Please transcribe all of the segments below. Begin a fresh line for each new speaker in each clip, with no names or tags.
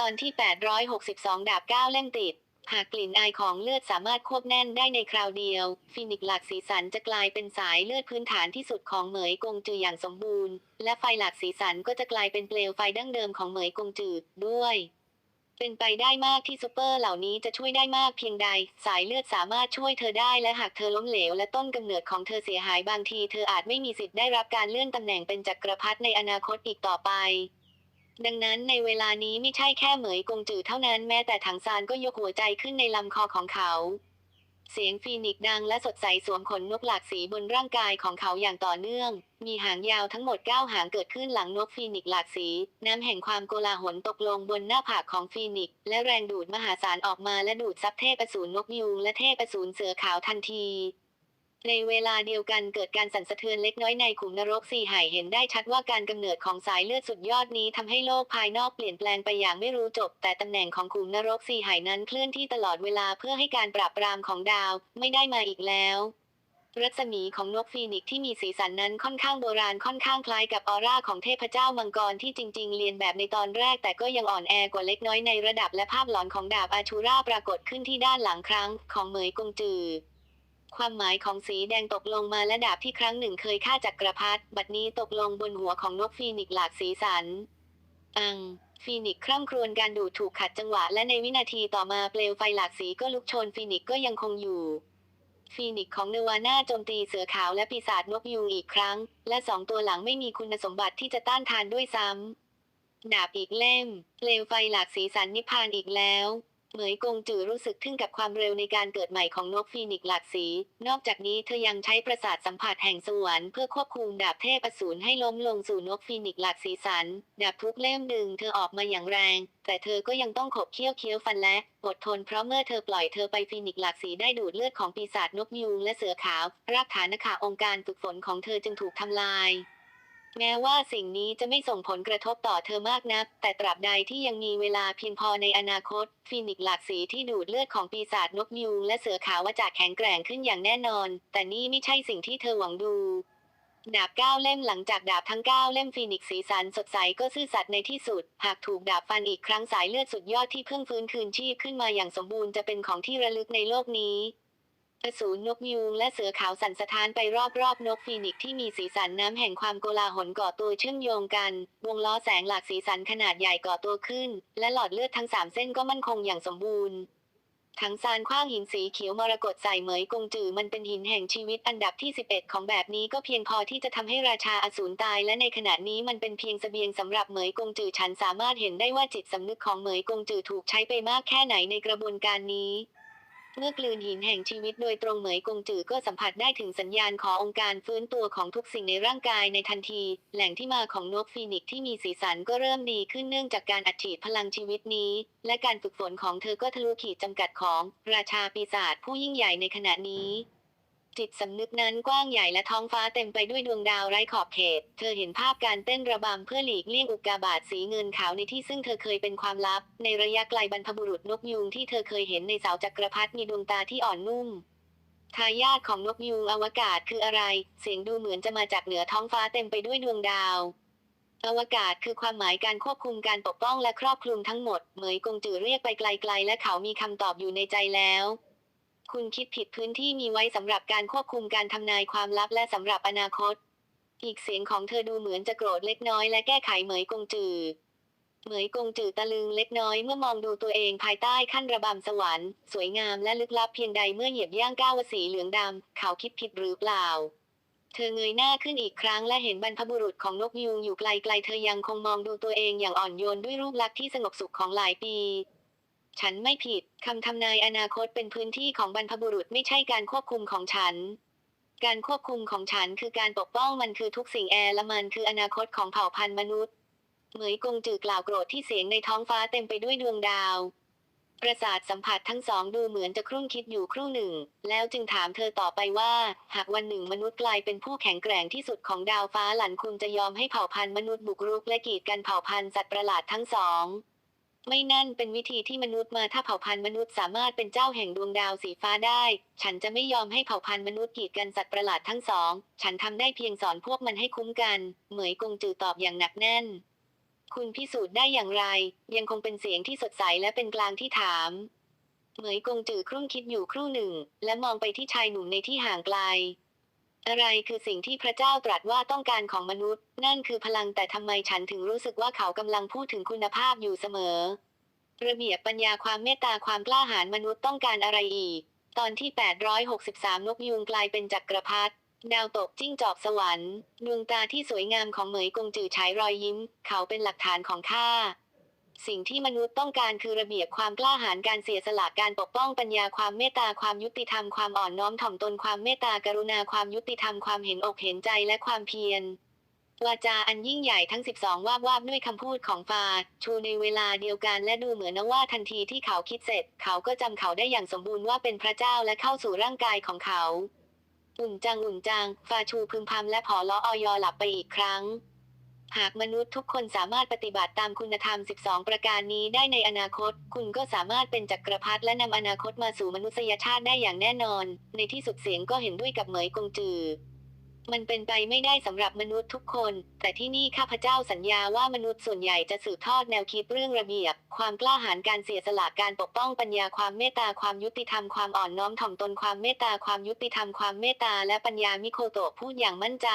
ตอนที่ 862 ดาบ9เล่มติด หากกลิ่นอายของเลือดสามารถควบแน่นได้ในคราวเดียว ฟินิกซ์หลักสีสันจะกลายเป็นสายเลือดพื้นฐานที่สุดของเหมยกงจืออย่างสมบูรณ์ และไฟหลักสีสันก็จะกลายเป็นเปลวไฟดั้งเดิมของเหมยกงจือด้วยเป็นไปได้มากที่ซูเปอร์เหล่านี้จะช่วยได้มากเพียงใด สายเลือดสามารถช่วยเธอได้และหากเธอล้มเหลวและต้นกำเนิดของเธอเสียหายบางทีเธออาจไม่มีสิทธิ์ได้รับการเลื่อนตำแหน่งเป็นจักรพรรดิในอนาคตอีกต่อไป ดังนั้นในเวลานี้ไม่ใช่แค่เหมยกงจือเท่านั้นแม้แต่ถังซานก็ยกหัวใจขึ้นในลำคอของเขา เสียงฟีนิกดังและสดใสสวมขนนกหลากสีบนร่างกายของเขาอย่างต่อเนื่อง มีหางยาวทั้งหมด9หางเกิดขึ้นหลังนกฟีนิกหลากสี น้ำแห่งความโกลาหลตกลงบนหน้าผากของฟีนิกและแรงดูดมหาศาลออกมาและดูดซับเทพอสูรนกยูงและเทพอสูรเสือขาวทันที ในเวลาเดียวกันเกิดการสั่นสะเทือนเล็กน้อยในขุมนรกสี่ไหายเห็นได้ชัดว่าการกำเนิดของสายเลือดสุดยอดนี้ทำให้โลกภายนอกเปลี่ยนแปลงไปอย่างไม่รู้จบ แต่ตำแหน่งของขุมนรกสี่ไหายนั้นเคลื่อนที่ตลอดเวลาเพื่อให้การปราบปรามของดาวไม่ได้มาอีกแล้วรัศมีของนกฟีนิกซ์ที่มีสีสันนั้นค่อนข้างโบราณค่อนข้างคล้ายกับออร่าของเทพเจ้ามังกรที่จริง ๆ เรียนแบบในตอนแรกแต่ก็ยังอ่อนแอกว่าเล็กน้อยในระดับและภาพหลอนของดาบอาชูราปรากฏขึ้นที่ด้านหลังครั้งของเหมยกงจือ ความหมายของสีแดงตกลงมาและดาบที่ครั้งหนึ่งเคยฆ่าจักรพรรดิบัดนี้ตกลงบนหัวของนกฟีนิกซ์หลากสีสัน อัง ฟีนิกซ์คร่ำครวญการดูดถูกขัดจังหวะ และในวินาทีต่อมาเปลวไฟหลากสีก็ลุกโชนฟีนิกซ์ก็ยังคงอยู่ฟีนิกซ์ของเนวาน่าโจมตีเสือขาวและปีศาจนกยูงอีกครั้ง และสองตัวหลังไม่มีคุณสมบัติที่จะต้านทานด้วยซ้ำดาบอีกเล่มเปลวไฟหลากสีสันนิพพานอีกแล้ว เหมยกงจือรู้สึกทึ่งกับความเร็วในการเกิดใหม่ของนกฟีนิกซ์หลากสี นอกจากนี้เธอยังใช้ประสาทสัมผัสแห่งสวรรค์เพื่อควบคุมดาบเทพอสูรให้ล้มลงสู่นกฟีนิกซ์หลากสีสัน ดาบทุกเล่มดึงเธอออกมาอย่างแรง แต่เธอก็ยังต้องขบเคี้ยวเคี้ยวฟันและอดทนเพราะเมื่อเธอปล่อยเธอไปฟีนิกซ์หลากสีได้ดูดเลือดของปีศาจนกยูงและเสือขาว รากฐานขาองค์การฝึกฝนของเธอจึงถูกทำลาย แม้ว่าสิ่งนี้จะไม่ส่งผลกระทบต่อเธอมากนัก แต่ตราบใดที่ยังมีเวลาเพียงพอในอนาคตฟีนิกซ์หลากสีที่ดูดเลือดของปีศาจนกยูงและเสือขาวว่าจะแข็งแกร่งขึ้นอย่างแน่นอน แต่นี่ไม่ใช่สิ่งที่เธอหวังดูดาบเก้าเล่มหลังจากดาบทั้งเก้าเล่มฟีนิกซ์สีสันสดใสก็ซื่อสัตย์ในที่สุด หากถูกดาบฟันอีกครั้งสายเลือดสุดยอดที่เพิ่งฟื้นคืนชีพขึ้นมาอย่างสมบูรณ์จะเป็นของที่ระลึกในโลกนี้ อสูรนกยูงและเสือขาวสั่นสะท้านไปรอบๆนกฟีนิกซ์ที่มีสีสันน้ำแห่งความโกลาหลก่อตัวเชื่อมโยงกัน วงล้อแสงหลากสีสันขนาดใหญ่ก่อตัวขึ้น และหลอดเลือดทั้งสามเส้นก็มั่นคงอย่างสมบูรณ์ทั้งซานคว้างหินสีเขียวมรกตใส่เหมยกงจือมันเป็นหินแห่งชีวิตอันดับที่ 11 ของแบบนี้ก็เพียงพอที่จะทำให้ราชาอสูรตาย และในขณะนี้มันเป็นเพียงเสบียงสำหรับเหมยกงจือฉันสามารถเห็นได้ว่าจิตสำนึกของเหมยกงจือถูกใช้ไปมากแค่ไหนในกระบวนการนี้ เมื่อกลืนหินแห่งชีวิตโดยตรงเหมยกงจือก็สัมผัสได้ถึงสัญญาณขององค์การฟื้นตัวของทุกสิ่งในร่างกายในทันที แหล่งที่มาของนกฟีนิกซ์ที่มีสีสันก็เริ่มดีขึ้นเนื่องจากการอัดฉีดพลังชีวิตนี้ และการฝึกฝนของเธอก็ทะลุขีดจำกัดของ ราชาปีศาจผู้ยิ่งใหญ่ในขณะนี้ จิตสำนึกนั้นกว้างใหญ่และท้องฟ้าเต็มไปด้วยดวงดาวไร้ขอบเขต เธอเห็นภาพการเต้นระบำเพื่อหลีกเลี่ยงอุกกาบาตสีเงินขาวในที่ซึ่งเธอเคยเป็นความลับ ในระยะไกลบรรพบุรุษนกยูงที่เธอเคยเห็นในเสาจักรพรรดิมีดวงตาที่อ่อนนุ่มทายาทของนกยูงอวกาศคืออะไร เสียงดูเหมือนจะมาจากเหนือท้องฟ้าเต็มไปด้วยดวงดาว อวกาศคือความหมายการควบคุมการปกป้องและครอบคลุมทั้งหมด เหมยกงจือเรียกไปไกลๆ และเขามีคำตอบอยู่ในใจแล้ว คุณคิดผิดพื้นที่มีไว้สำหรับการควบคุมการทำนายความลับและสำหรับอนาคต อีกเสียงของเธอดูเหมือนจะโกรธเล็กน้อยและแก้ไขเหมยกงจือ เหมยกงจือตะลึงเล็กน้อยเมื่อมองดูตัวเองภายใต้ขั้นระบำสวรรค์ สวยงามและลึกลับเพียงใดเมื่อเหยียบย่างก้าวสีเหลืองดำเขาคิดผิดหรือเปล่าเธอเงยหน้าขึ้นอีกครั้งและเห็นบรรพบุรุษของนกยูงอยู่ไกลๆ เธอยังคงมองดูตัวเองอย่างอ่อนโยนด้วยรูปลักษณ์ที่สงบสุขของหลายปี ฉันไม่ผิด คำทำนายอนาคตเป็นพื้นที่ของบรรพบุรุษไม่ใช่การควบคุมของฉัน การควบคุมของฉันคือการปกป้องมันคือทุกสิ่งแอร์ละมันคืออนาคตของเผ่าพันธุ์มนุษย์ เหมยกงจือกล่าวโกรธที่เสียงในท้องฟ้าเต็มไปด้วยดวงดาว ประสาทสัมผัสทั้งสองดูเหมือนจะครุ่นคิดอยู่ครู่หนึ่ง แล้วจึงถามเธอต่อไปว่า หากวันหนึ่งมนุษย์กลายเป็นผู้แข็งแกร่งที่สุดของดาวฟ้าหลันคุณจะยอมให้เผ่าพันธุ์มนุษย์บุกรุกและกีดกันเผ่าพันธุ์สัตว์ประหลาดทั้งสอง ไม่นั่นเป็นวิธีที่มนุษย์มาถ้าเผ่าพันธุ์มนุษย์สามารถเป็นเจ้าแห่งดวงดาวสีฟ้าได้ ฉันจะไม่ยอมให้เผ่าพันธุ์มนุษย์กีดกันสัตว์ประหลาดทั้งสอง ฉันทำได้เพียงสอนพวกมันให้คุ้มกัน เหมยกงจือตอบอย่างหนักแน่น คุณพิสูจน์ได้อย่างไร ยังคงเป็นเสียงที่สดใสและเป็นกลางที่ถาม เหมยกงจือครุ่นคิดอยู่ครู่หนึ่ง และมองไปที่ชายหนุ่มในที่ห่างไกล อะไรคือสิ่งที่พระเจ้าตรัสว่าต้องการของมนุษย์ นั่นคือพลังแต่ทำไมฉันถึงรู้สึกว่าเขากำลังพูดถึงคุณภาพอยู่เสมอ ระเบียบปัญญาความเมตตาความกล้าหาญมนุษย์ต้องการอะไรอีก ตอนที่ 863 นกยูงกลายเป็นจักรพรรดิดาวตกจิ้งจอกสวรรค์ดวงตาที่สวยงามของเหมยกงจือฉายรอยยิ้ม เขาเป็นหลักฐานของข้า สิ่งที่มนุษย์ต้องการคือระเบียบความกล้าหาญการเสียสละการปกป้องปัญญาความเมตตาความยุติธรรมความอ่อนน้อมถ่อมตนความเมตตากรุณาความยุติธรรมความเห็นอกเห็นใจและความเพียรวาจาอันยิ่งใหญ่ทั้ง 12 ว่าบวาบด้วยคำพูดของฟาชูในเวลาเดียวกันและดูเหมือนว่าทันทีที่เขาคิดเสร็จ เขาก็จำเขาได้อย่างสมบูรณ์ว่าเป็นพระเจ้าและเข้าสู่ร่างกายของเขา อุ่นจังอุ่นจัง ฟาชูพึมพำและผอล้อออยหลับไปอีกครั้ง หากมนุษย์ทุกคนสามารถปฏิบัติตามคุณธรรม 12 ประการนี้ได้ในอนาคต คุณก็สามารถเป็นจักรพรรดิและนำอนาคตมาสู่มนุษยชาติได้อย่างแน่นอน ในที่สุดเสียงก็เห็นด้วยกับเหมยกงจือ มันเป็นไปไม่ได้สำหรับมนุษย์ทุกคน แต่ที่นี่ข้าพเจ้าสัญญาว่ามนุษย์ส่วนใหญ่จะสืบทอดแนวคิดเรื่องระเบียบ ความกล้าหาญการเสียสละการปกป้องปัญญาความเมตตาความยุติธรรมความอ่อนน้อมถ่อมตนความเมตตาความยุติธรรมความเมตตาและปัญญามิโคโตะพูดอย่างมั่นใจ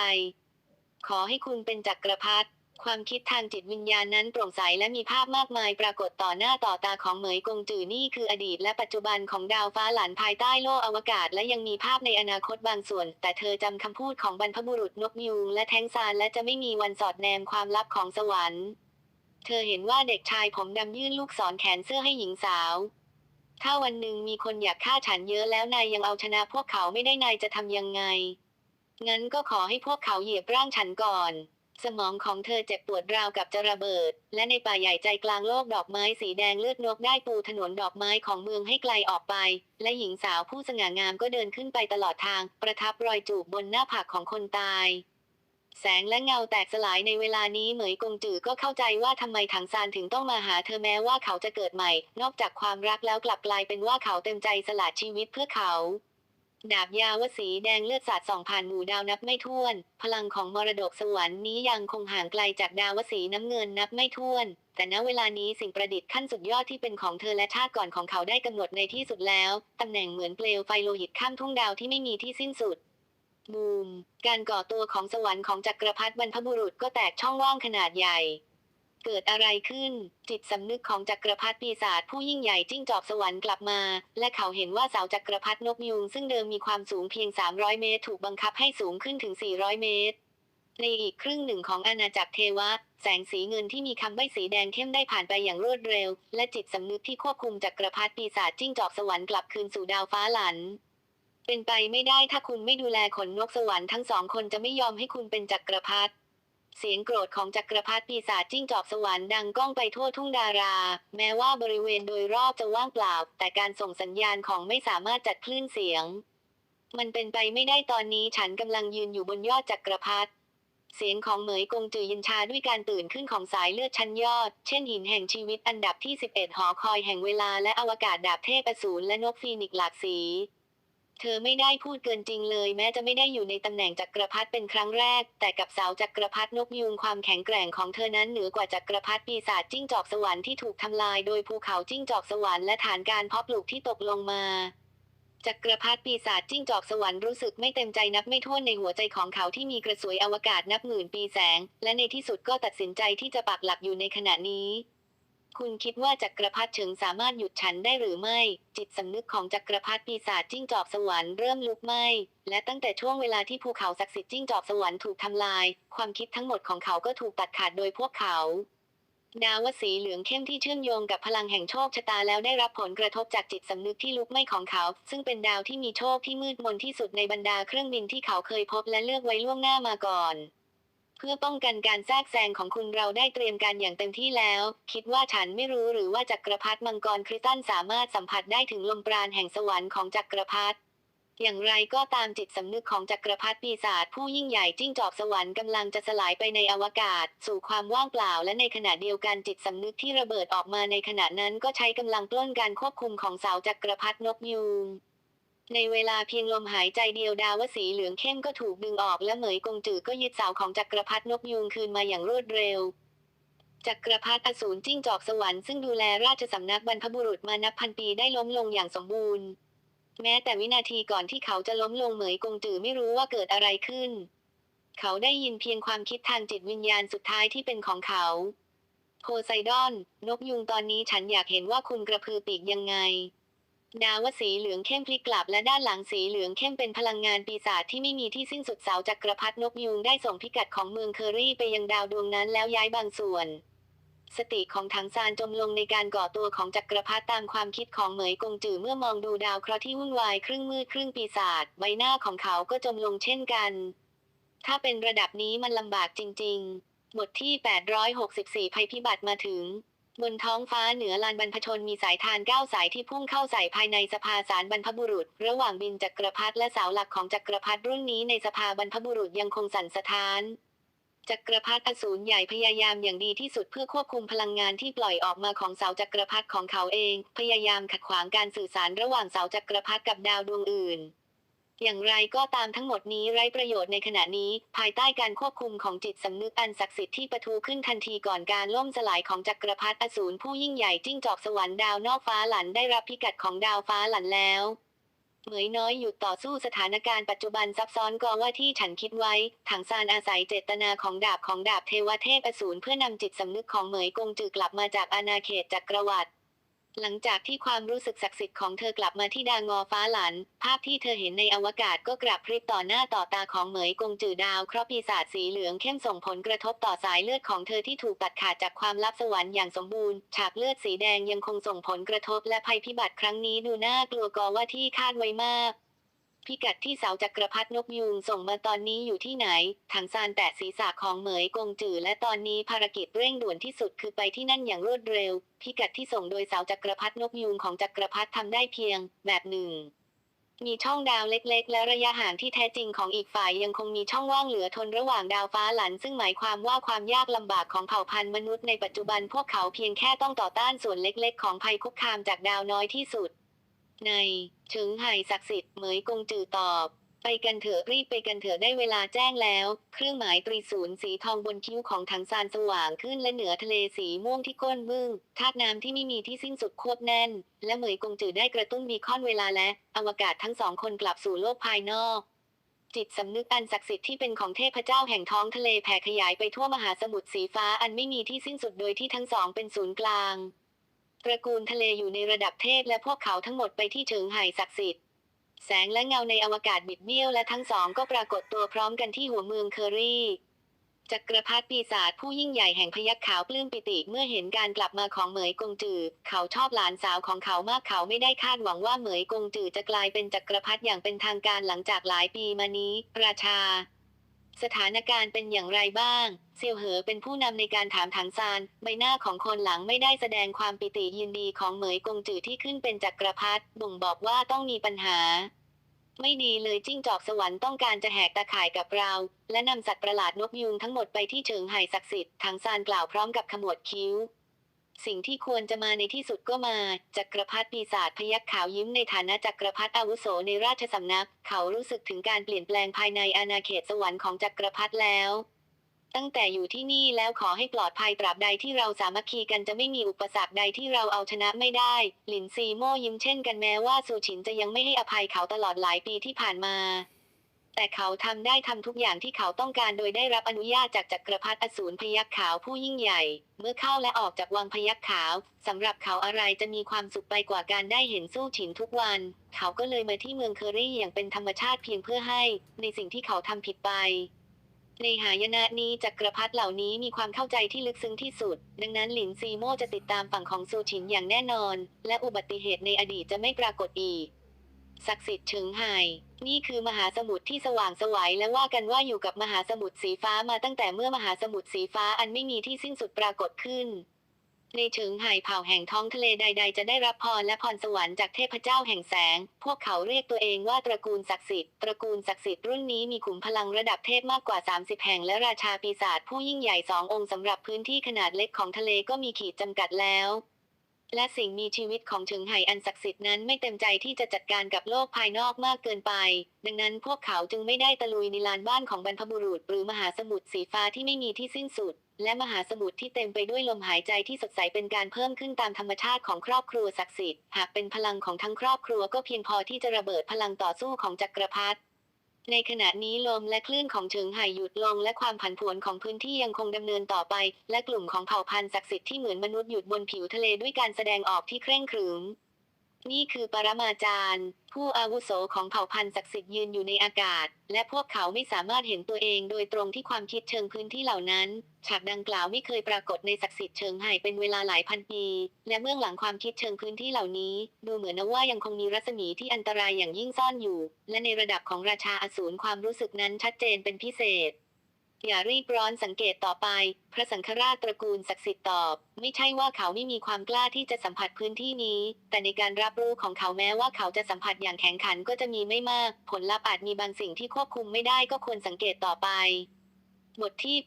ขอให้คุณเป็นจักรพรรดิความคิดทางจิตวิญญาณนั้นโปร่งใสและมีภาพมากมายปรากฏต่อหน้าต่อตาของเหมยกงจือนี่คืออดีตและปัจจุบันของดาวฟ้าหลานภายใต้โลกอวกาศ และยังมีภาพในอนาคตบางส่วน แต่เธอจำคำพูดของบรรพบุรุษนกยูงและแท้งซานและจะไม่มีวันสอดแนมความลับของสวรรค์ เธอเห็นว่าเด็กชายผมดำยื่นลูกศรแขนเสื้อให้หญิงสาว ถ้าวันหนึ่งมีคนอยากฆ่าฉันเยอะแล้วนายยังเอาชนะพวกเขาไม่ได้นายจะทำยังไง งั้นก็ขอให้พวกเขาเหยียบร่างฉันก่อน สมองของเธอเจ็บปวดราวกับจะระเบิด และในป่าใหญ่ใจกลางโลกดอกไม้สีแดงเลือดนกได้ปูถนนดอกไม้ของเมืองให้ไกลออกไป และหญิงสาวผู้สง่างามก็เดินขึ้นไปตลอดทาง ประทับรอยจูบบนหน้าผากของคนตายแสงและเงาแตกสลายในเวลานี้เหมยกงจือก็เข้าใจว่าทำไมถังซานถึงต้องมาหาเธอแม้ว่าเขาจะเกิดใหม่ นอกจากความรักแล้วกลับกลายเป็นว่าเขาเต็มใจสละชีวิตเพื่อเขา ดาบยาวสีแดงเลือดสาดส่องผ่านหมู่ดาวนับไม่ถ้วน พลังของมรดกสวรรค์นี้ยังคงห่างไกลจากดาวสีน้ำเงินนับไม่ถ้วน แต่ณเวลานี้สิ่งประดิษฐ์ขั้นสุดยอดที่เป็นของเธอและชาติก่อนของเขาได้กำหนดในที่สุดแล้ว ตำแหน่งเหมือนเปลวไฟโลหิตข้ามทุ่งดาวที่ไม่มีที่สิ้นสุดบูม การก่อตัวของสวรรค์ของจักรพรรดิบรรพบุรุษก็แตกช่องว่างขนาดใหญ่ เกิดอะไรขึ้น จิตสำนึกของจักรพรรดิปีศาจผู้ยิ่งใหญ่จิ้งจอกสวรรค์กลับมา และเขาเห็นว่าเสาจักรพรรดินกยูงซึ่งเดิมมีความสูงเพียง 300 เมตร ถูกบังคับให้สูงขึ้นถึง 400 เมตร ในอีกครึ่งหนึ่งของอาณาจักรเทวะ แสงสีเงินที่มีคำใบ้สีแดงเข้มได้ผ่านไปอย่างรวดเร็ว และจิตสำนึกที่ควบคุมจักรพรรดิปีศาจจิ้งจอกสวรรค์กลับคืนสู่ดาวฟ้าหลันเป็นไปไม่ได้ถ้าคุณไม่ดูแลขนนกสวรรค์ทั้งสองคนจะไม่ยอมให้คุณเป็นจักรพรรดิ เสียงโกรธของจักรพรรดิปีศาจจิ้งจอกสวรรค์ดังก้องไปทั่วทุ่งดารา แม้ว่าบริเวณโดยรอบจะว่างเปล่า แต่การส่งสัญญาณของไม่สามารถจัดคลื่นเสียง มันเป็นไปไม่ได้ตอนนี้ฉันกำลังยืนอยู่บนยอดจักรพรรดิเสียงของเหมยกงจือยินชาด้วยการตื่นขึ้นของสายเลือดชั้นยอด เช่นหินแห่งชีวิตอันดับที่ 11 หอคอยแห่งเวลาและอวกาศดาบเทพอสูรและนกฟีนิกซ์หลากสี เธอไม่ได้พูดเกินจริงเลย แม้จะไม่ได้อยู่ในตำแหน่งจักรพรรดิเป็นครั้งแรก แต่กับสาวจักรพรรดินกยูงความแข็งแกร่งของเธอนั้นเหนือกว่าจักรพรรดิปีศาจจิ้งจอกสวรรค์ที่ถูกทำลายโดยภูเขาจิ้งจอกสวรรค์และฐานการเพาะปลูกที่ตกลงมาจักรพรรดิปีศาจจิ้งจอกสวรรค์รู้สึกไม่เต็มใจนับไม่ถ้วนในหัวใจของเขาที่มีกระสวยอวกาศนับหมื่นปีแสง และในที่สุดก็ตัดสินใจที่จะปักหลักอยู่ในขณะนี้ คุณคิดว่าจักรพรรดิถึงสามารถหยุดฉันได้หรือไม่ จิตสำนึกของจักรพรรดิปีศาจจิ้งจอกสวรรค์เริ่มลุกไหม้และตั้งแต่ช่วงเวลาที่ภูเขาศักดิ์สิทธิ์จิ้งจอกสวรรค์ถูกทำลาย ความคิดทั้งหมดของเขาก็ถูกตัดขาดโดยพวกเขาดาวสีเหลืองเข้มที่เชื่อมโยงกับพลังแห่งโชคชะตาแล้วได้รับผลกระทบจากจิตสำนึกที่ลุกไหม้ของเขา ซึ่งเป็นดาวที่มีโชคที่มืดมนที่สุดในบรรดาเครื่องบินที่เขาเคยพบและเลือกไว้ล่วงหน้ามาก่อน เพื่อป้องกันการแทรกแซงของคุณเราได้เตรียมการอย่างเต็มที่แล้ว คิดว่าฉันไม่รู้หรือว่าจักรพรรดิมังกรคริสตันสามารถสัมผัสได้ถึงลมปราณแห่งสวรรค์ของจักรพรรดิอย่างไรก็ตามจิตสำนึกของจักรพรรดิปีศาจผู้ยิ่งใหญ่จิ้งจอกสวรรค์กำลังจะสลายไปในอวกาศ สู่ความว่างเปล่า และในขณะเดียวกันจิตสำนึกที่ระเบิดออกมาในขณะนั้นก็ใช้กำลังปล้นการควบคุมของเสาจักรพรรดินกยูง ในเวลาเพียงลมหายใจเดียวดาวสีเหลืองเข้มก็ถูกดึงออกและเหมยกงจือก็ยึดเสาของจักรพรรดินกยูงคืนมาอย่างรวดเร็ว จักรพรรดิอสูรจิ้งจอกสวรรค์ซึ่งดูแลราชสำนักบรรพบุรุษมานับพันปีได้ล้มลงอย่างสมบูรณ์ แม้แต่วินาทีก่อนที่เขาจะล้มลงเหมยกงจือไม่รู้ว่าเกิดอะไรขึ้น เขาได้ยินเพียงความคิดทางจิตวิญญาณสุดท้ายที่เป็นของเขาโพไซดอน นกยุงตอนนี้ฉันอยากเห็นว่าคุณกระพือปีกยังไง ดาวสีเหลืองเข้มพลิกกลับและด้านหลังสีเหลืองเข้มเป็นพลังงานปีศาจที่ไม่มีที่สิ้นสุดเสาจักรพรรดินกยุงได้ส่งพิกัดของเมืองเคอรี่ไปยังดาวดวงนั้นแล้วย้ายบางส่วน สติของถังซานจมลงในการก่อตัวของจักรพรรดิตามความคิดของเหมยกงจือเมื่อมองดูดาวเคราะห์ที่วุ่นวายครึ่งมืดครึ่งปีศาจใบหน้าของเขาก็จมลงเช่นกัน ถ้าเป็นระดับนี้มันลำบากจริง ๆ บทที่ 864ภัยพิบัติมาถึง บนท้องฟ้าเหนือลานบรรพชนมีสายทานเก้าสายที่พุ่งเข้าใส่ภายในสภาสารบรรพบุรุษ ระหว่างบินจักรพรรดิและเสาหลักของจักรพรรดิรุ่นนี้ในสภาบรรพบุรุษยังคงสั่นสะท้านจักรพรรดิอสูรใหญ่พยายามอย่างดีที่สุดเพื่อควบคุมพลังงานที่ปล่อยออกมาของเสาจักรพรรดิของเขาเอง พยายามขัดขวางการสื่อสารระหว่างเสาจักรพรรดิกับดาวดวงอื่น อย่างไรก็ตามทั้งหมดนี้ไร้ประโยชน์ในขณะนี้ ภายใต้การควบคุมของจิตสำนึกอันศักดิ์สิทธิ์ที่ประทุขึ้นทันทีก่อนการล่มสลายของจักรพรรดิอสูรผู้ยิ่งใหญ่จิ้งจอกสวรรค์ดาวนอกฟ้าหลันได้รับพิกัดของดาวฟ้าหลันแล้วเหมยน้อยหยุดต่อสู้สถานการณ์ปัจจุบันซับซ้อนกว่าว่าที่ฉันคิดไว้ ถังซานอาศัยเจตนาของดาบของดาบเทวเทพอสูรเพื่อนำจิตสำนึกของเหมยกงจือกลับมาจากอาณาเขตจักรวรรดิ หลังจากที่ความรู้สึกศักดิ์สิทธิ์ของเธอกลับมาที่ดางอฟ้าหลัน ภาพที่เธอเห็นในอวกาศก็กลับพริบต่อหน้าต่อตาของเหมยกงจือดาว เคราะปีศาจสีเหลืองเข้มส่งผลกระทบต่อสายเลือดของเธอที่ถูกตัดขาดจากความลับสวรรค์อย่างสมบูรณ์ ฉากเลือดสีแดงยังคงส่งผลกระทบและภัยพิบัติครั้งนี้ดูน่ากลัวกว่าที่คาดไว้มาก พิกัดที่เสาจักรพรรดินกยูงส่งมาตอนนี้อยู่ที่ไหน ถังซานแตะศีรษะของเหมยกงจือและตอนนี้ภารกิจเร่งด่วนที่สุดคือไปที่นั่นอย่างรวดเร็ว พิกัดที่ส่งโดยเสาจักรพรรดินกยูงของจักรพรรดิทำได้เพียง แบบหนึ่งมีช่องดาวเล็กๆ และระยะห่างที่แท้จริงของอีกฝ่ายยังคงมีช่องว่างเหลือทนระหว่างดาวฟ้าหลัน ซึ่งหมายความว่าความยากลำบากของเผ่าพันธุ์มนุษย์ในปัจจุบันพวกเขาเพียงแค่ต้องต่อต้านส่วนเล็กๆ ของภัยคุกคามจากดาวน้อยที่สุด ในเฉิงไห่ศักดิ์สิทธิ์เหมยกงจือตอบ ไปกันเถอะรีบไปกันเถอะได้เวลาแจ้งแล้ว เครื่องหมายตรีศูนย์สีทองบนคิ้วของถังซานสว่างขึ้นและเหนือทะเลสีม่วงที่ก้นบึ้งธาตุน้ำที่ไม่มีที่สิ้นสุดควบแน่น และเหมยกงจือได้กระตุ้นบีคอนเวลาและ อวกาศทั้งสองคนกลับสู่โลกภายนอกจิตสำนึกอันศักดิ์สิทธิ์ที่เป็นของเทพเจ้าแห่งท้องทะเลแผ่ขยายไปทั่วมหาสมุทรสีฟ้าอันไม่มีที่สิ้นสุดโดยที่ทั้งสองเป็นศูนย์กลาง ตระกูลทะเลอยู่ในระดับเทพและพวกเขาทั้งหมดไปที่เฉิงไห่ศักดิ์สิทธิ์ แสงและเงาในอวกาศบิดเบี้ยวและทั้งสองก็ปรากฏตัวพร้อมกันที่หัวเมืองเคอรี่จักรพรรดิปีศาจผู้ยิ่งใหญ่แห่งพยัคฆ์ขาวปลื้มปิติเมื่อเห็นการกลับมาของเหมยกงจือ เขาชอบหลานสาวของเขามากเขาไม่ได้คาดหวังว่าเหมยกงจือจะกลายเป็นจักรพรรดิอย่างเป็นทางการหลังจากหลายปีมานี้ ราชา สถานการณ์เป็นอย่างไรบ้าง เซียวเหอเป็นผู้นำในการถามถังซาน ใบหน้าของคนหลังไม่ได้แสดงความปิติยินดีของเหมยกงจือที่ขึ้นเป็นจักรพรรดิบ่งบอกว่าต้องมีปัญหา ไม่ดีเลยจิ้งจอกสวรรค์ต้องการจะแหกตาข่ายกับเรา และนำสัตว์ประหลาดนกยูงทั้งหมดไปที่เชิงไห่ศักดิ์สิทธิ์ถังซานกล่าวพร้อมกับขมวดคิ้ว สิ่งที่ควรจะมาในที่สุดก็มา จักรพรรดิปีศาจพยักขาวยิ้มในฐานะจักรพรรดิอาวุโสในราชสำนัก เขารู้สึกถึงการเปลี่ยนแปลงภายในอาณาเขตสวรรค์ของจักรพรรดิแล้ว ตั้งแต่อยู่ที่นี่แล้วขอให้ปลอดภัยตราบใดที่เราสามัคคีกันจะไม่มีอุปสรรคใดที่เราเอาชนะไม่ได้ หลินซีโม่ยิ้มเช่นกันแม้ว่าซูฉินจะยังไม่ให้อภัยเขาตลอดหลายปีที่ผ่านมา แต่เขาทำได้ทำทุกอย่างที่เขาต้องการโดยได้รับอนุญาตจากจักรพรรดิอสูรพยัคฆ์ขาวผู้ยิ่งใหญ่ เมื่อเข้าและออกจากวังพยัคฆ์ขาวสำหรับเขาอะไรจะมีความสุขไปกว่าการได้เห็นสู้ฉินทุกวัน เขาก็เลยมาที่เมืองเคอรี่อย่างเป็นธรรมชาติเพียงเพื่อให้ ในสิ่งที่เขาทำผิดไปในหายนะนี้จักรพรรดิเหล่านี้มีความเข้าใจที่ลึกซึ้งที่สุด ดังนั้นหลินซีโม่จะติดตามฝั่งของซูฉินอย่างแน่นอน และอุบัติเหตุในอดีตจะไม่ปรากฏอีก ศักดิ์สิทธิ์เฉิงไห่นี่คือมหาสมุทรที่สว่างสวัยและว่ากันว่าอยู่กับมหาสมุทรสีฟ้ามาตั้งแต่เมื่อมหาสมุทรสีฟ้าอันไม่มีที่สิ้นสุดปรากฏขึ้น ในเฉิงไห่เผ่าแห่งท้องทะเลใด ๆ จะได้รับพรและพรสวรรค์จากเทพเจ้าแห่งแสง พวกเขาเรียกตัวเองว่าตระกูลศักดิ์สิทธิ์ตระกูลศักดิ์สิทธิ์รุ่นนี้มีขุมพลังระดับเทพมากกว่า 30 แห่งและราชาปีศาจผู้ยิ่งใหญ่สององค์สำหรับพื้นที่ขนาดเล็กของทะเลก็มีขีดจำกัดแล้ว และสิ่งมีชีวิตของเฉิงไห่อันศักดิ์สิทธิ์นั้นไม่เต็มใจที่จะจัดการกับโลกภายนอกมากเกินไป ดังนั้นพวกเขาจึงไม่ได้ตะลุยในลานบ้านของบรรพบุรุษหรือมหาสมุทรสีฟ้าที่ไม่มีที่สิ้นสุด และมหาสมุทรที่เต็มไปด้วยลมหายใจที่สดใสเป็นการเพิ่มขึ้นตามธรรมชาติของครอบครัวศักดิ์สิทธิ์หากเป็นพลังของทั้งครอบครัวก็เพียงพอที่จะระเบิดพลังต่อสู้ของจักรพรรดิ ในขณะนี้ลมและคลื่นของเฉิงไห่หยุดลงและความผันผวนของพื้นที่ยังคงดำเนินต่อไป และกลุ่มของเผ่าพันธุ์ศักดิ์สิทธิ์ที่เหมือนมนุษย์หยุดบนผิวทะเลด้วยการแสดงออกที่เคร่งขรึม นี่คือปรมาจารย์ ผู้อาวุโสของเผ่าพันธุ์ศักดิ์สิทธิ์ยืนอยู่ในอากาศ และพวกเขาไม่สามารถเห็นตัวเองโดยตรงที่ความคิดเชิงพื้นที่เหล่านั้น ฉากดังกล่าวไม่เคยปรากฏในศักดิ์สิทธิ์เชิงไห่เป็นเวลาหลายพันปี และเบื้องหลังความคิดเชิงพื้นที่เหล่านี้ ดูเหมือนนว่ายังคงมีรัศมีที่อันตรายอย่างยิ่งซ่อนอยู่ และในระดับของราชาอสูรความรู้สึกนั้นชัดเจนเป็นพิเศษ อย่ารีบร้อนสังเกตต่อไป พระสังฆราชตระกูลศักดิ์สิทธิ์ตอบ ไม่ใช่ว่าเขาไม่มีความกล้าที่จะสัมผัสพื้นที่นี้ แต่ในการรับรู้ของเขาแม้ว่าเขาจะสัมผัสอย่างแข็งขันก็จะมีไม่มาก ผลลัพธ์อาจมีบางสิ่งที่ควบคุมไม่ได้ก็ควรสังเกตต่อไป บทที่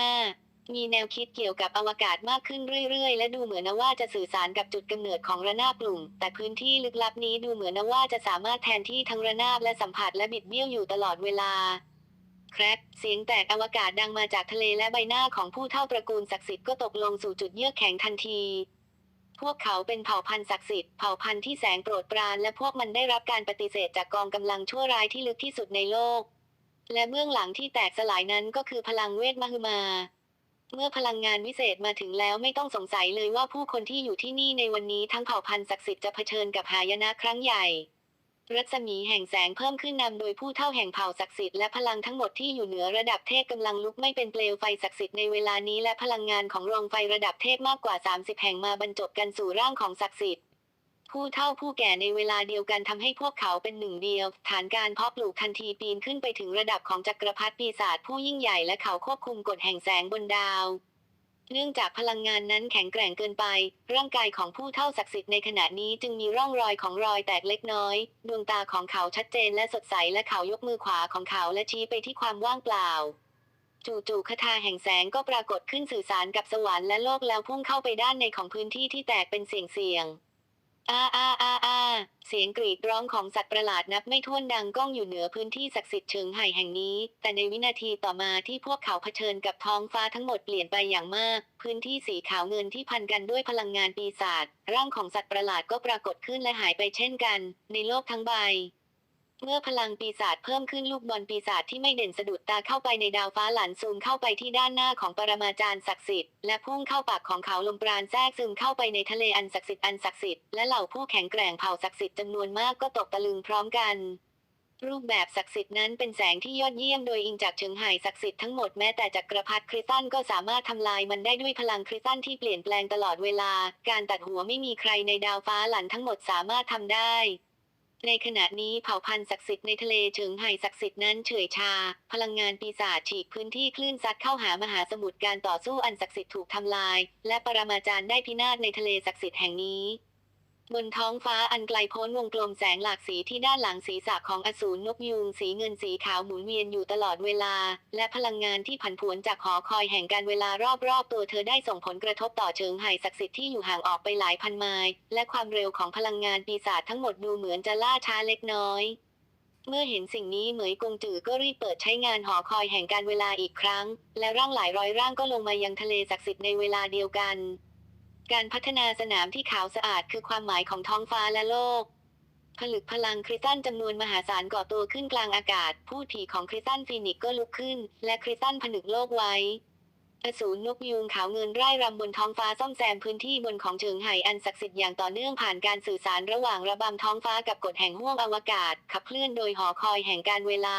865มีแนวคิดเกี่ยวกับอวกาศมากขึ้นเรื่อย ๆ และดูเหมือนว่าจะสื่อสารกับจุดกำเนิดของระนาบกลุ่ม แต่พื้นที่ลึกลับนี้ดูเหมือนว่าจะสามารถแทนที่ทั้งระนาบและสัมผัสและบิดเบี้ยวอยู่ตลอดเวลา แครกเสียงแตกอวกาศดังมาจากทะเลและใบหน้าของผู้เท่าตระกูลศักดิ์สิทธิ์ก็ตกลงสู่จุดเยือกแข็งทันที พวกเขาเป็นเผ่าพันธุ์ศักดิ์สิทธิ์เผ่าพันธุ์ที่แสงโปรดปรานและพวกมันได้รับการปฏิเสธจากกองกำลังชั่วร้ายที่ลึกที่สุดในโลก และเบื้องหลังที่แตกสลายนั้นก็คือพลังเวทมหึมา เมื่อพลังงานวิเศษมาถึงแล้วไม่ต้องสงสัยเลยว่าผู้คนที่อยู่ที่นี่ในวันนี้ทั้งเผ่าพันธุ์ศักดิ์สิทธิ์จะเผชิญกับหายนะครั้งใหญ่ รัศมีแห่งแสงเพิ่มขึ้นนำโดยผู้เท่าแห่งเผ่าศักดิ์สิทธิ์และพลังทั้งหมดที่อยู่เหนือระดับเทพกำลังลุกไม่เป็นเปลวไฟศักดิ์สิทธิ์ในเวลานี้และพลังงานของโรงไฟระดับเทพมากกว่า 30 แห่งมาบรรจบกันสู่ร่างของศักดิ์สิทธิ์ผู้เท่าผู้แก่ในเวลาเดียวกันทำให้พวกเขาเป็นหนึ่งเดียว ฐานการเพาะปลูกทันทีปีนขึ้นไปถึงระดับของจักรพรรดิปีศาจผู้ยิ่งใหญ่และเขาควบคุมกฎแห่งแสงบนดาว เนื่องจากพลังงานนั้นแข็งแกร่งเกินไป ร่างกายของผู้เท่าศักดิ์สิทธิ์ในขณะนี้จึงมีร่องรอยของรอยแตกเล็กน้อย ดวงตาของเขาชัดเจนและสดใสและเขายกมือขวาของเขาและชี้ไปที่ความว่างเปล่าจู่ๆคาถาแห่งแสงก็ปรากฏขึ้นสื่อสารกับสวรรค์และโลกแล้วพุ่งเข้าไปด้านในของพื้นที่ที่แตกเป็นเสียงเสียง อาอาอาอาเสียงกรีดร้องของสัตว์ประหลาดนับไม่ถ้วนดังก้องอยู่เหนือพื้นที่ศักดิ์สิทธิ์เชิงไห่แห่งนี้ แต่ในวินาทีต่อมาที่พวกเขาเผชิญกับท้องฟ้าทั้งหมดเปลี่ยนไปอย่างมาก พื้นที่สีขาวเงินที่พันกันด้วยพลังงานปีศาจร่างของสัตว์ประหลาดก็ปรากฏขึ้นและหายไปเช่นกัน ในโลกทั้งใบ เมื่อพลังปีศาจเพิ่มขึ้นลูกบอลปีศาจที่ไม่เด่นสะดุดตาเข้าไปในดาวฟ้าหลันซูมเข้าไปที่ด้านหน้าของปรมาจารย์ศักดิ์สิทธิ์และพุ่งเข้าปากของเขาลมปราณแทรกซึมเข้าไปในทะเลอันศักดิ์สิทธิ์อันศักดิ์สิทธิ์และเหล่าผู้แข็งแกร่งเผ่าศักดิ์สิทธิ์จำนวนมากก็ตกตะลึงพร้อมกัน รูปแบบศักดิ์สิทธิ์นั้นเป็นแสงที่ยอดเยี่ยมโดยอิงจากเชิงไห่ศักดิ์สิทธิ์ทั้งหมดแม้แต่จักรพรรดิคริสตันก็สามารถทำลายมันได้ด้วยพลังคริสตันที่เปลี่ยนแปลงตลอดเวลา การตัดหัวไม่มีใครในดาวฟ้าหลันทั้งหมดสามารถทำได้ ในขณะนี้เผ่าพันธุ์ศักดิ์สิทธิ์ในทะเลเฉิงไห่ศักดิ์สิทธิ์นั้นเฉื่อยชา พลังงานปีศาจฉีกพื้นที่คลื่นซัดเข้าหามหาสมุทรการต่อสู้อันศักดิ์สิทธิ์ถูกทำลาย และปรมาจารย์ได้พินาศในทะเลศักดิ์สิทธิ์แห่งนี้ บนท้องฟ้าอันไกลโพ้นวงกลมแสงหลากสีที่ด้านหลังศีรษะของอสูรนกยูงสีเงินสีขาวหมุนเวียนอยู่ตลอดเวลา และพลังงานที่ผันผวนจากหอคอยแห่งการเวลารอบๆ ตัวเธอได้ส่งผลกระทบต่อเชิงไห่ศักดิ์สิทธิ์ที่อยู่ห่างออกไปหลายพันไมล์และความเร็วของพลังงานปีศาจทั้งหมดดูเหมือนจะล่าช้าเล็กน้อย เมื่อเห็นสิ่งนี้เหมยกงจือก็รีบเปิดใช้งานหอคอยแห่งการเวลาอีกครั้ง และร่างหลายร้อยร่างก็ลงมายังทะเลศักดิ์สิทธิ์ในเวลาเดียวกัน การพัฒนาสนามที่ขาวสะอาดคือความหมายของท้องฟ้าและโลก ผลึกพลังคริสตันจำนวนมหาศาลก่อตัวขึ้นกลางอากาศ ผู้ผีของคริสตันฟีนิกก็ลุกขึ้น และคริสตันผนึกโลกไว้อสูรนกยูงขาวเงินไร่รำบนท้องฟ้าซ่อมแซมพื้นที่บนของเฉิงไห่อันศักดิ์สิทธิ์อย่างต่อเนื่องผ่านการสื่อสารระหว่างระบำท้องฟ้ากับกฎแห่งห้วงอวกาศ ขับเคลื่อนโดยหอคอยแห่งการเวลา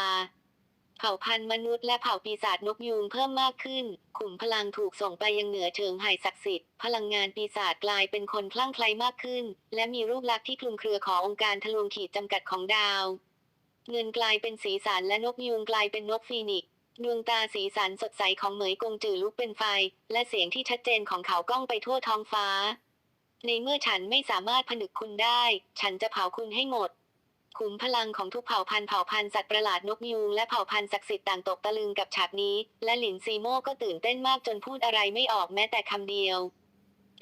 เผ่าพันธุ์มนุษย์และเผ่าปีศาจนกยูงเพิ่มมากขึ้น ขุมพลังถูกส่งไปยังเหนือเชิงไห่ศักดิ์สิทธิ์ พลังงานปีศาจกลายเป็นคนคลั่งไคล้มากขึ้น และมีรูปลักษณ์ที่คลุมเครือขององค์การทะลวงขีดจำกัดของดาว เงินกลายเป็นสีสันและนกยูงกลายเป็นนกฟีนิกซ์ดวงตาสีสันสดใสของเหมยกงจือลุกเป็นไฟ และเสียงที่ชัดเจนของเขาก้องไปทั่วท้องฟ้า ในเมื่อฉันไม่สามารถผนึกคุณได้ ฉันจะเผาคุณให้หมด ขุมพลังของทุกเผ่าพันธุ์เผ่าพันธุ์สัตว์ประหลาดนกยูงและเผ่าพันธุ์ศักดิ์สิทธิ์ต่างตกตะลึงกับฉากนี้ และหลินซีโม่ก็ตื่นเต้นมากจนพูดอะไรไม่ออกแม้แต่คำเดียว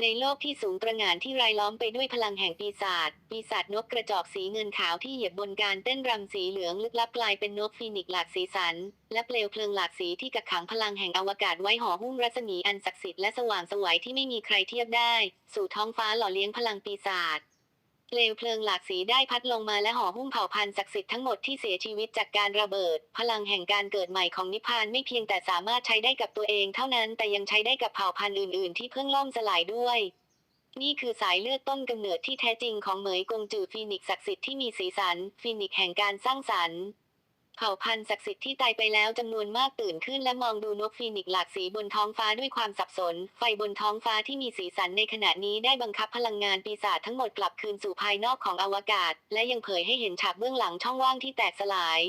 ในโลกที่สูงตระหง่านที่รายล้อมไปด้วยพลังแห่งปีศาจปีศาจนกกระจอกสีเงินขาวที่เหยียบบนการเต้นรำสีเหลืองลึกลับกลายเป็นนกฟีนิกซ์หลากสีสัน และเปลวเพลิงหลากสีที่กักขังพลังแห่งอวกาศไว้ห่อหุ้มรัศมีอันศักดิ์สิทธิ์และสว่างสวัยที่ไม่มีใครเทียบได้ สู่ท้องฟ้าหล่อเลี้ยงพลังปีศาจ เปลวเพลิงหลากสีได้พัดลงมาและห่อหุ้มเผ่าพันธุ์ศักดิ์สิทธิ์ทั้งหมดที่เสียชีวิตจากการระเบิด พลังแห่งการเกิดใหม่ของนิพพานไม่เพียงแต่สามารถใช้ได้กับตัวเองเท่านั้นแต่ยังใช้ได้กับเผ่าพันธุ์อื่น ๆ ที่เพิ่งล่มสลายด้วย นี่คือสายเลือดต้นกำเนิดที่แท้จริงของเหมยกงจือฟีนิกศักดิ์สิทธิ์ที่มีสีสันฟีนิกแห่งการสร้างสรรค์ เผ่าพันธุ์ศักดิ์สิทธิ์ที่ตายไปแล้วจำนวนมากตื่นขึ้นและมองดูนกฟีนิกซ์หลากสีบนท้องฟ้าด้วยความสับสน ไฟบนท้องฟ้าที่มีสีสันในขณะนี้ได้บังคับพลังงานปีศาจทั้งหมดกลับคืนสู่ภายนอกของอวกาศ และยังเผยให้เห็นฉากเบื้องหลังช่องว่างที่แตกสลาย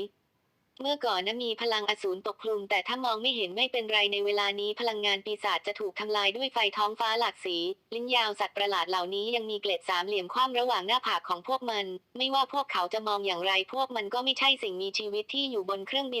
เมื่อก่อนนะมีพลังอสูรปกคลุม แต่ถ้ามองไม่เห็นไม่เป็นไรในเวลานี้พลังงานปีศาจจะถูกทำลายด้วยไฟท้องฟ้าหลากสี ลิ้นยาวสัตว์ประหลาดเหล่านี้ยังมีเกล็ดสามเหลี่ยมคว่ำระหว่างหน้าผากของพวกมัน ไม่ว่าพวกเขาจะมองอย่างไรพวกมันก็ไม่ใช่สิ่งมีชีวิตที่อยู่บนเครื่องบิน